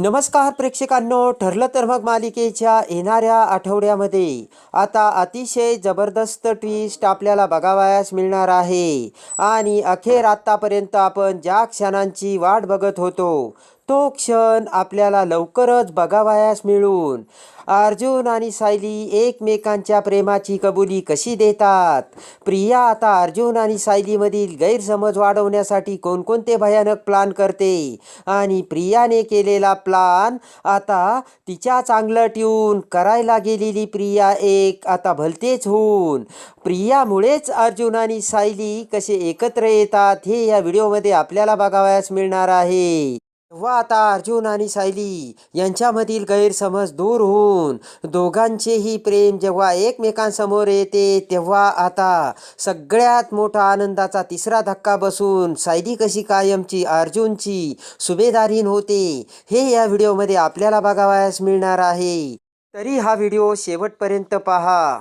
नमस्कार प्रेक्षकांनो ठरलं तर मग मालिकेच्या येणाऱ्या आठवड्यामध्ये. आता अतिशय जबरदस्त ट्विस्ट आपल्याला बघावयास मिळणार आहे. आणि अखेर आत्तापर्यंत आपण ज्या क्षणांची वाट बघत होतो तो क्षण आपल्याला लवकरच बघावयास मिळून. अर्जुन आणि सायली एकमेकांच्या प्रेमाची कबुली कशी देतात? प्रिया आता अर्जुन आणि सायलीमधील गैरसमज वाढवण्यासाठी कोणकोणते भयानक प्लान करते? आणि प्रियाने केलेला प्लान आता तिच्या चांगलं ट्यून करायला गेलेली प्रिया एक आता भलतेच होऊन. प्रियामुळेच अर्जुन आणि सायली कसे एकत्र येतात हे या व्हिडिओमध्ये आपल्याला बघावयास मिळणार आहे. तेव्हा आता अर्जुन आणि सायली यांच्यामधील गैरसमज दूर होऊन दोघांचेही प्रेम जेव्हा एकमेकांसमोर येते तेव्हा आता सगळ्यात मोठा आनंदाचा तिसरा धक्का बसून सायली कशी कायमची अर्जुनची सुभेदारीन होते हे या व्हिडिओमध्ये आपल्याला बघावयास मिळणार आहे. तरी हा व्हिडिओ शेवटपर्यंत पहा.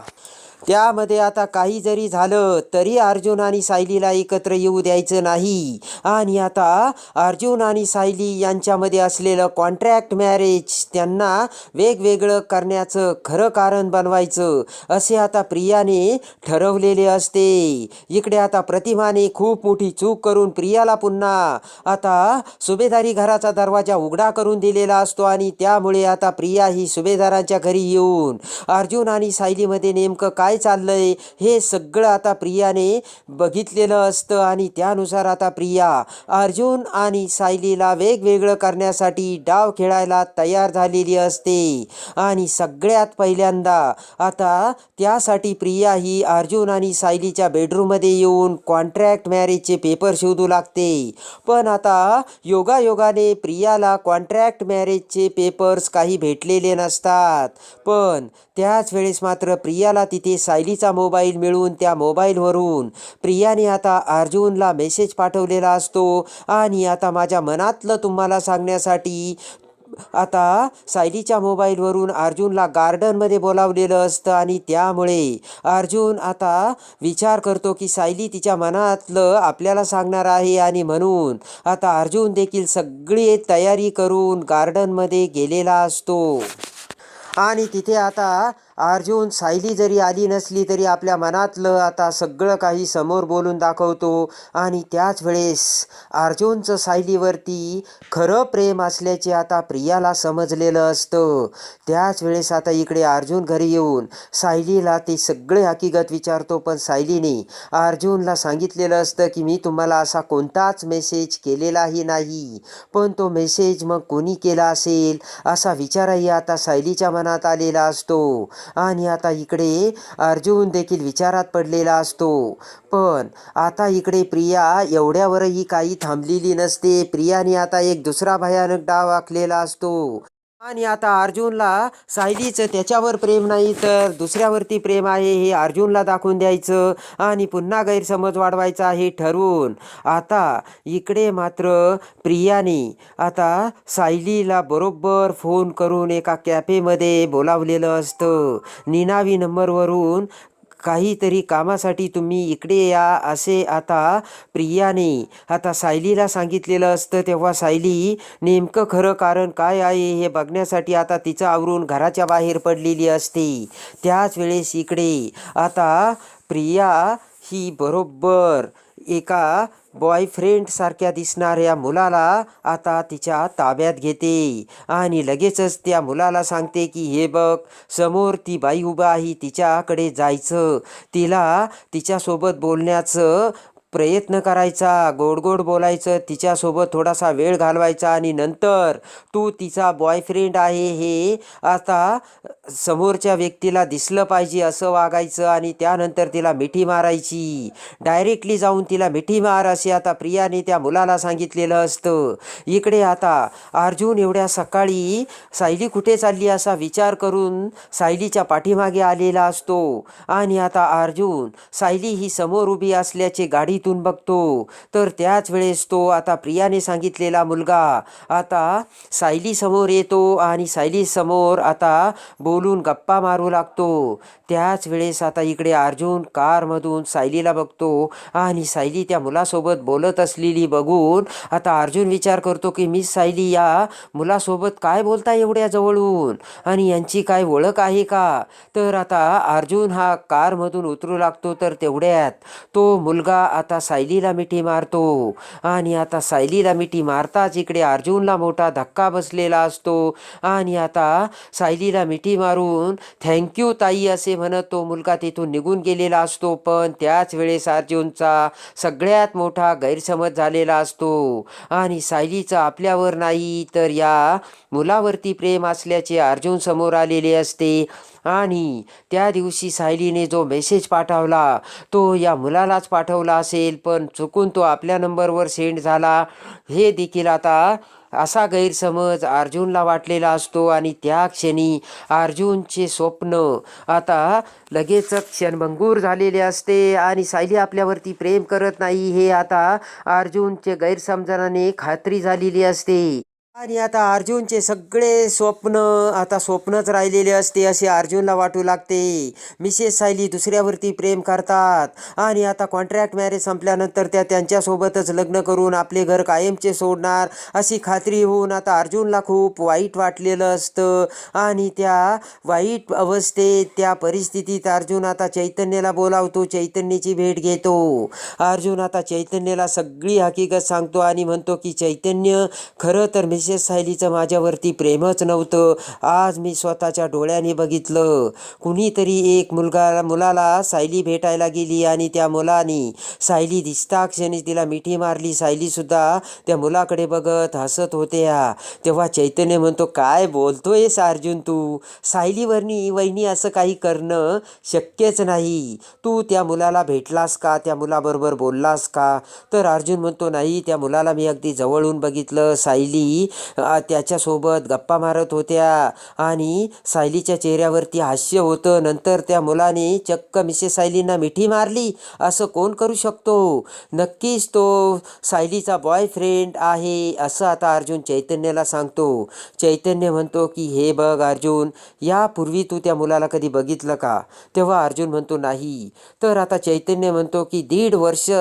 त्यामध्ये आता काही जरी झालं तरी अर्जुन आणि सायलीला एकत्र येऊ द्यायचं नाही. आणि आता अर्जुन आणि सायली यांच्यामध्ये असलेलं कॉन्ट्रॅक्ट मॅरेज त्यांना वेगवेगळं करण्याचं खरं कारण बनवायचं असे आता प्रियाने ठरवलेले असते. इकडे आता प्रतिमाने खूप मोठी चूक करून प्रियाला पुन्हा आता सुभेदारी घराचा दरवाजा उघडा करून दिलेला असतो आणि त्यामुळे आता प्रिया ही सुभेदारांच्या घरी येऊन अर्जुन आणि सायलीमध्ये नेमकं काय काय चाललंय हे सगळं आता प्रियाने बघितलेलं असतं आणि त्यानुसार आता प्रिया अर्जुन आणि सायलीला वेगवेगळं करण्यासाठी डाव खेळायला तयार झालेली असते. आणि सगळ्यात पहिल्यांदा आता त्यासाठी प्रिया ही अर्जुन आणि सायलीच्या बेडरूममध्ये येऊन कॉन्ट्रॅक्ट मॅरेजचे पेपर शोधू लागते. पण आता योगायोगाने प्रियाला कॉन्ट्रॅक्ट मॅरेजचे पेपर्स काही भेटलेले नसतात. पण त्याच वेळेस मात्र प्रियाला तिथे सायलीचा मोबाईल मिळून त्या मोबाईलवरून प्रियाने आता अर्जुनला मेसेज पाठवलेला असतो. आणि आता माझ्या मनातलं तुम्हाला सांगण्यासाठी आता सायलीच्या मोबाईलवरून अर्जुनला गार्डनमध्ये बोलावलेलं असतं आणि त्यामुळे अर्जुन आता विचार करतो की सायली तिच्या मनातलं आपल्याला सांगणार आहे आणि म्हणून आता अर्जुन देखील सगळी तयारी करून गार्डनमध्ये गेलेला असतो. आणि तिथे आता अर्जुन सायली जरी आली नसली तरी आपल्या मनातलं आता सगळं काही समोर बोलून दाखवतो. आणि त्याच वेळेस अर्जुनचं सायलीवरती खरं प्रेम असल्याचे आता प्रियाला समजलेलं असतं. त्याच वेळेस आता इकडे अर्जुन घरी येऊन सायलीला ते सगळे हकीकत विचारतो पण सायलीने अर्जुनला सांगितलेलं असतं की मी तुम्हाला असा कोणताच मेसेज केलेलाही नाही पण तो मेसेज मग कोणी केला असेल? असा विचारही आता सायलीच्या मनात आलेला असतो. आणि आता इकडे अर्जुन देखील विचारात पडलेला असतो. पण आता इकडे प्रिया एवढ्यावरही काही थांबलेली नसते. प्रियाने आता एक दुसरा भयानक डाव आखलेला असतो. आणि आता अर्जुनला सायलीचं त्याच्यावर प्रेम नाही तर दुसऱ्यावरती प्रेम आहे हे अर्जुनला दाखवून द्यायचं आणि पुन्हा गैरसमज वाढवायचा हे ठरवून. आता इकडे मात्र प्रियाने आता सायलीला बरोबर फोन करून एका कॅफेमध्ये बोलावलेलं असतं. निनावी नंबरवरून काहीतरी कामासाठी तुम्ही इकडे या असे आता प्रियाने आता सायलीला सांगितलेलं असतं तेव्हा सायली नेमकं खरं कारण काय आहे हे बघण्यासाठी आता तिचं आवरून घराच्या बाहेर पडलेली असते. त्याच वेळेस इकडे आता प्रिया ही बरोबर एका बॉयफ्रेंड सारख्या दिसणाऱ्या मुलाला आता तिच्या ताब्यात घेते. आणि लगेचच त्या मुलाला सांगते की हे बघ समोर ती बाई उभा आहे तिच्याकडे जायचं. तिला तिच्यासोबत बोलण्याचं प्रयत्न करायचा गोड गोड बोलायचं तिच्यासोबत थोडासा वेळ घालवायचा आणि नंतर तू तिचा बॉयफ्रेंड आहे हे आता समोरच्या व्यक्तीला दिसलं पाहिजे असं वागायचं आणि त्यानंतर तिला मिठी मारायची. डायरेक्टली जाऊन तिला मिठी मार असे आता प्रियाने त्या मुलाला सांगितलेलं असतं. इकडे आता अर्जुन एवढ्या सकाळी सायली कुठे चालली असा विचार करून सायलीच्या पाठीमागे आलेला असतो. आणि आता अर्जुन सायली ही समोर उभी असल्याचे गाडी गाडीतून बघतो. तर त्याच वेळेस तो आता प्रियाने सांगितलेला मुलगा आता सायली समोर येतो आणि सायली समोर आता बोलून गप्पा मारू लागतो. त्याच वेळेस आता इकडे अर्जुन कारमधून सायलीला बघतो आणि सायली त्या मुलासोबत बोलत असलेली बघून आता अर्जुन विचार करतो की मी सायली या मुलासोबत काय बोलता एवढ्या जवळून? आणि यांची काय ओळख आहे का? तर आता अर्जुन हा कारमधून उतरू लागतो तर तेवढ्यात तो मुलगा आता सायलीला मिठी मारतो आणि आता सायलीला मिठी मारताच इकडे अर्जुनला मोठा धक्का बसलेला असतो आणि आता सायलीला मिठी मारून थँक्यू ताई असे म्हणत तो मुलगा तिथून निघून गेलेला असतो पण त्याच वेळेस अर्जुनचा सगळ्यात मोठा गैरसमज झालेला असतो. आणि सायलीचं आपल्यावर नाही तर या मुलावरती प्रेम असल्याचे अर्जुन समोर आलेले असते. आणि त्या दिवशी सायलीने जो मेसेज पाठवला तो या मुलालाच पाठवला असेल पण चुकून तो आपल्या नंबरवर सेंड झाला. हे देखील आता असा गैरसमज अर्जुनला वाटलेला असतो आणि त्या क्षणी अर्जुनचे स्वप्न आता लगेचच क्षणभंगूर झालेले असते आणि सायली आपल्यावरती प्रेम करत नाही. हे आता अर्जुनचे गैरसमजाने खात्री झालेली असते. आणि आता अर्जुनचे सगळे स्वप्न आता स्वप्नच राहिलेले असते असे अर्जुनला वाटू लागते. मिसेस सायली दुसऱ्यावरती प्रेम करतात. आणि आता कॉन्ट्रॅक्ट मॅरेज संपल्यानंतर त्या त्यांच्यासोबतच लग्न करून आपले घर कायमचे सोडणार अशी खात्री होऊन आता अर्जुनला खूप वाईट वाटलेलं असतं. आणि त्या वाईट अवस्थेत त्या परिस्थितीत अर्जुन आता चैतन्याला बोलावतो चैतन्याची भेट घेतो. अर्जुन आता चैतन्याला सगळी हकीकत सांगतो आणि म्हणतो की चैतन्य खरं तर मिसेस सायलीचं माझ्यावरती प्रेमच नव्हतं. आज मी स्वतःच्या डोळ्याने बघितलं. कुणीतरी एक मुलगा मुलाला सायली भेटायला गेली आणि त्या मुलाने सायली दिसता क्षणी तिला मिठी मारली. सायलीसुद्धा त्या मुलाकडे बघत हसत होत्या. तेव्हा चैतन्य म्हणतो काय बोलतोयस अर्जुन तू? सायलीवरनी वहिनी असं काही करणं शक्यच नाही. तू त्या मुलाला भेटलास का? त्या मुलाबरोबर बोललास का? तर अर्जुन म्हणतो नाही त्या मुलाला मी अगदी जवळून बघितलं. सायली त्याच्यासोबत गप्पा मारत होत्या. आणि सायलीच्या चेहऱ्यावरती हास्य होतं. नंतर त्या मुलाने चक्क मिसेस सायलींना मिठी मारली. असं कोण करू शकतो? नक्कीच तो सायलीचा बॉयफ्रेंड आहे असं आता अर्जुन चैतन्याला सांगतो. चैतन्य म्हणतो की हे बघ अर्जुन यापूर्वी तू त्या मुलाला कधी बघितलं का? तेव्हा अर्जुन म्हणतो नाही. तर आता चैतन्य म्हणतो की दीड वर्ष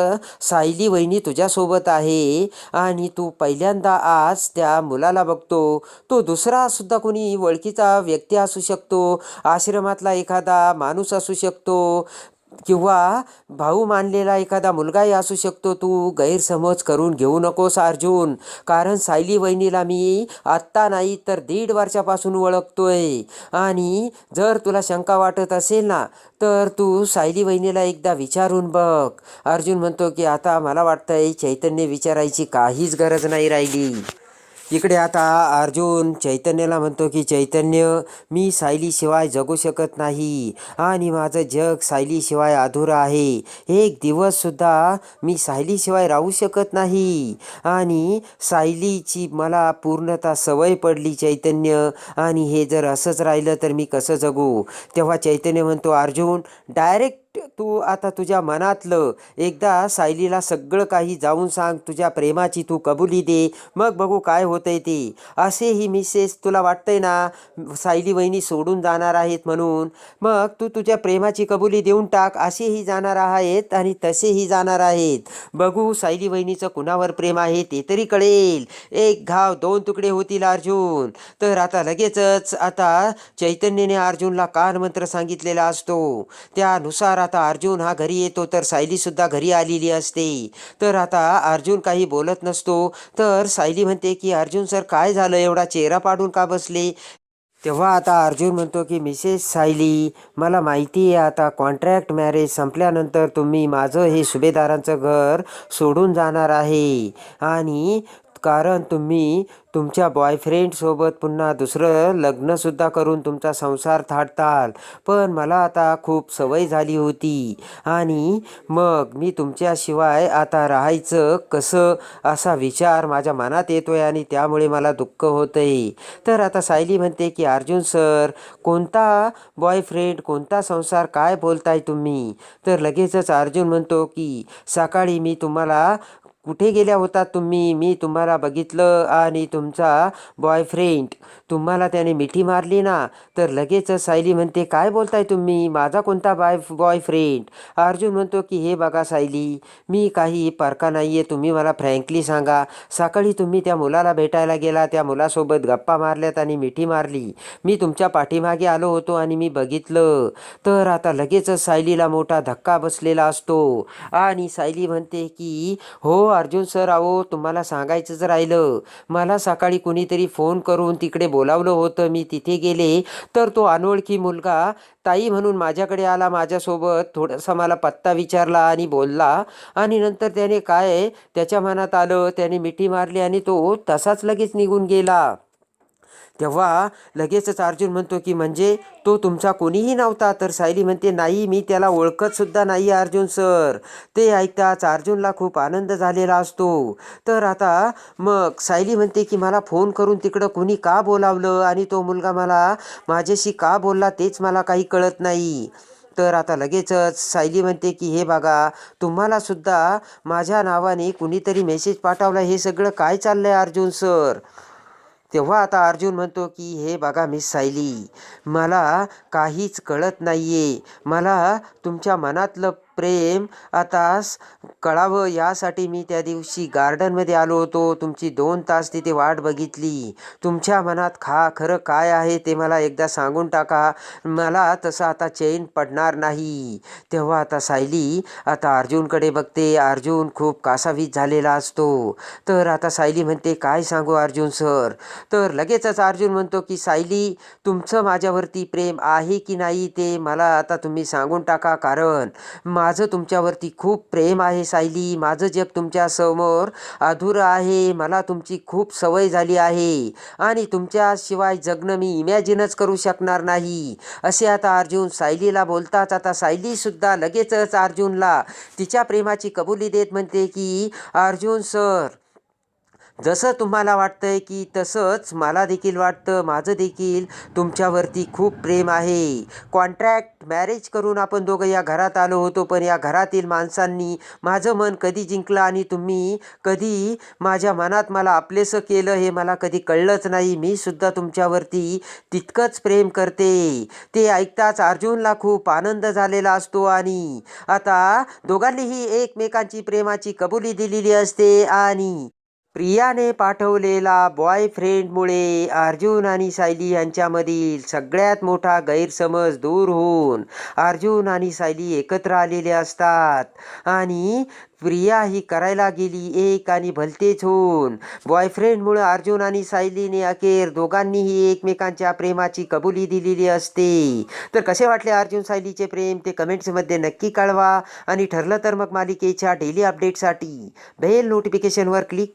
सायली वहिनी तुझ्यासोबत आहे आणि तू पहिल्यांदा आज त्या मुलाला बघतो. तो दुसरा सुद्धा कोणी ओळखीचा व्यक्ती असू शकतो. आश्रमातला एखादा माणूस असू शकतो. किंवा भाऊ मानलेला एखादा मुलगाही असू शकतो. तू गैरसमज करून घेऊ नकोस अर्जुन. कारण सायली वहिनीला मी आत्ता नाही तर दीड वर्षापासून ओळखतोय. आणि जर तुला शंका वाटत असेल ना तर तू सायली वहिनीला एकदा विचारून बघ. अर्जुन म्हणतो की आता मला वाटतंय चैतन्य विचारायची काहीच गरज नाही राहिली. इकडे आता अर्जुन चैतन्याला म्हणतो की चैतन्य मी सायलीशिवाय जगू शकत नाही आणि माझं जग सायलीशिवाय अधुरं आहे. एक दिवससुद्धा मी सायलीशिवाय राहू शकत नाही. आणि सायलीची मला पूर्णतः सवय पडली चैतन्य. आणि हे जर असंच राहिलं तर मी कसं जगू? तेव्हा चैतन्य म्हणतो अर्जुन डायरेक्ट तू आता तुझ्या मनातलं एकदा सायलीला सगळं काही जाऊन सांग तुझ्या प्रेमाची तू कबुली दे मग बघू काय होतंय ते. असे ही मिसेस तुला वाटतंय ना सायली वहिनी सोडून जाणार आहेत म्हणून. मग तू तुझ्या प्रेमाची कबुली देऊन टाक असेही जाणार आहेत आणि तसेही जाणार आहेत. बघू सायली वहिनीचं कुणावर प्रेम आहे ते तरी कळेल. एक घाव दोन तुकडे होतील अर्जुन. तर आता लगेचच आता चैतन्याने अर्जुनला कान मंत्र सांगितलेला असतो. त्यानुसार आता अर्जुन हा घरी येतो तर सायलीसुद्धा घरी आलेली असते. तर आता अर्जुन काही बोलत नसतो. तर सायली म्हणते की अर्जुन सर काय झालं? एवढा चेहरा पाडून का बसले? तेव्हा आता अर्जुन म्हणतो की मिसेस सायली मला माहिती आहे आता कॉन्ट्रॅक्ट मॅरेज संपल्यानंतर तुम्ही माझं हे सुभेदारांचं घर सोडून जाणार आहे. आणि कारण तुम्ही तुमच्या बॉयफ्रेंडसोबत पुन्हा दुसरं लग्नसुद्धा करून तुमचा संसार थाटताल. पण मला आता खूप सवय झाली होती. आणि मग मी तुमच्याशिवाय आता राहायचं कसं असा विचार माझ्या मनात येतोय आणि त्यामुळे मला दुःख होतंय. तर आता सायली म्हणते की अर्जुन सर कोणता बॉयफ्रेंड कोणता संसार काय बोलताय तुम्ही? तर लगेचच अर्जुन म्हणतो की सकाळी मी तुम्हाला कुठे गेल्या होतात तुम्ही? मी तुम्हाला बघितलं आणि तुमचा बॉयफ्रेंड तुम्हाला त्याने मिठी मारली ना? तर लगेच सायली म्हणते काय बोलताय तुम्ही? माझा कोणता बाय बॉयफ्रेंड अर्जुन म्हणतो की हे बघा सायली मी काही परका नाही आहे तुम्ही मला फ्रँकली सांगा. सकाळी तुम्ही त्या मुलाला भेटायला गेला. त्या मुलासोबत गप्पा मारल्यात आणि मिठी मारली. मी तुमच्या पाठीमागे आलो होतो आणि मी बघितलं. तर आता लगेचच सायलीला मोठा धक्का बसलेला असतो. आणि सायली म्हणते की हो अर्जुन सर अहो तुम्हाला सांगायचंच राहिलं. मला सकाळी कुणीतरी फोन करून तिकडे बोलावलं होतं. मी तिथे गेले तर तो अनोळखी मुलगा ताई म्हणून माझ्याकडे आला माझ्यासोबत. थोडासा मला पत्ता विचारला आणि बोलला. आणि नंतर त्याने काय त्याच्या मनात आलं त्याने मिठी मारली आणि तो तसाच लगेच निघून गेला. तेव्हा लगेचच अर्जुन म्हणतो की म्हणजे तो तुमचा कोणीही नव्हता. तर सायली म्हणते नाही मी त्याला ओळखतसुद्धा नाही अर्जुन सर. ते ऐकताच अर्जुनला खूप आनंद झालेला असतो. तर आता मग सायली म्हणते की मला फोन करून तिकडं कोणी का बोलावलं? आणि तो मुलगा मला माझ्याशी का बोलला तेच मला काही कळत नाही. तर आता लगेचच सायली म्हणते की हे बघा तुम्हाला सुद्धा माझ्या नावाने कुणीतरी मेसेज पाठवला हे सगळं काय चाललंय अर्जुन सर? तेव्हा आता अर्जुन म्हणतो की हे बघा मिस सायली मला काहीच कळत नाही आहे मला तुमच्या मनातलं प्रेम आता स- कळावं. यासाठी मी त्या दिवशी गार्डनमध्ये आलो होतो. तुमची दोन तास तिथे वाट बघितली. तुमच्या मनात खा खरं काय आहे ते मला एकदा सांगून टाका. मला तसं आता चैन पडणार नाही. तेव्हा आता सायली आता अर्जुनकडे बघते. अर्जुन खूप कासावीस झालेला असतो. तर आता सायली म्हणते काय सांगू अर्जुन सर? तर लगेचच अर्जुन म्हणतो की सायली तुमचं माझ्यावरती प्रेम आहे की नाही ते मला आता तुम्ही सांगून टाका. कारण मा माझं तुमच्यावरती खूप प्रेम आहे सायली. माझं जग तुमच्यासमोर अधुरं आहे. मला तुमची खूप सवय झाली आहे. आणि तुमच्याशिवाय जगणं मी इमॅजिनच करू शकणार नाही. असे आता अर्जुन सायलीला बोलताच आता सायलीसुद्धा लगेचच अर्जुनला तिच्या प्रेमाची कबुली देत म्हणते की अर्जुन सर जसं तुम्हाला वाटतंय की तसंच मला देखील वाटतं माझं देखील तुमच्यावरती खूप प्रेम आहे. कॉन्ट्रॅक्ट मॅरेज करून आपण दोघं या घरात आलो होतो पण या घरातील माणसांनी माझं मन कधी जिंकलं आणि तुम्ही कधी माझ्या मनात मला आपलेसं केलं हे मला कधी कळलंच नाही. मी सुद्धा तुमच्यावरती तितकंच प्रेम करते. ते ऐकताच अर्जुनला खूप आनंद झालेला असतो आणि आता दोघांनीही एकमेकांची प्रेमाची कबुली दिलेली असते आणि प्रियाने पाठवलेला बॉयफ्रेंडमुळे अर्जुन आणि सायली यांच्यामधील सगळ्यात मोठा गैरसमज दूर होऊन अर्जुन आणि सायली एकत्र आलेले असतात. आणि प्रिया ही करायला गेली एक आणि भलतेच होऊन. बॉयफ्रेंडमुळे अर्जुन आणि सायलीने अखेर दोघांनीही एकमेकांच्या प्रेमाची कबुली दिलेली असते. तर कसे वाटले अर्जुन सायलीचे प्रेम ते कमेंट्समध्ये नक्की कळवा. आणि ठरलं तर मग मालिकेच्या डेली अपडेटसाठी बेल नोटिफिकेशनवर क्लिक